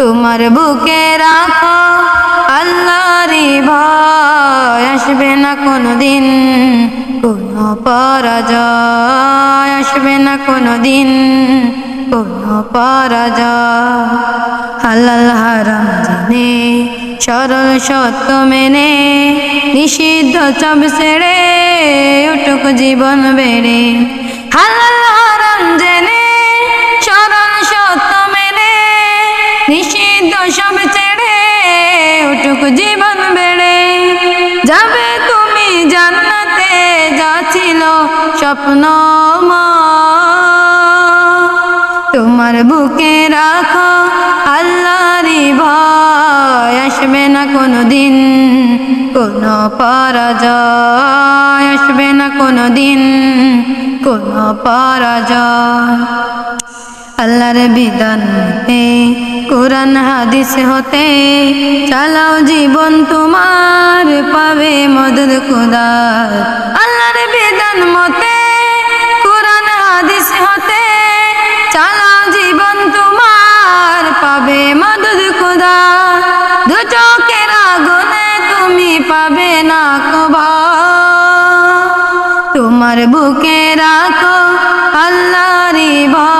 তোমার বুকে রাখো আল্লাহরি ভয়। আসবে না কোনো দিন কোনো পরাজয়। আসবে না কোনো দিন কোনো পরাজয়। হালাল হারাম জেনে, সরল সত্য মেনে, নিষিদ্ধ সব ছেড়ে উঠুক জীবন বেড়ে। হালাল নিষিদ্ধ সব ছেড়ে উঠুক জীবন বেড়ে যাবে তুমি জান্নাতে, যা ছিল স্বপ্ন তোমার বুকে রাখো আল্লাহরি ভয়, আসবে না কোনো দিন কোনো পরাজয়, আসবে না কোনো দিন কোনো পরাজয়। আল্লাহর বিধান হতে, কোরআন, হাদিস হতে, চালাও জীবন তোমার, পাবে মদর খুদার আল্লাহর বিধান মতে, কোরআন, হাদিস হতে, চালাও জীবন তোমার, পাবে মদর খুদা। দু চোখের আগুনে তুমি পাবে না কবা। তোমার বুকে রাখো আল্লাহরি ভয়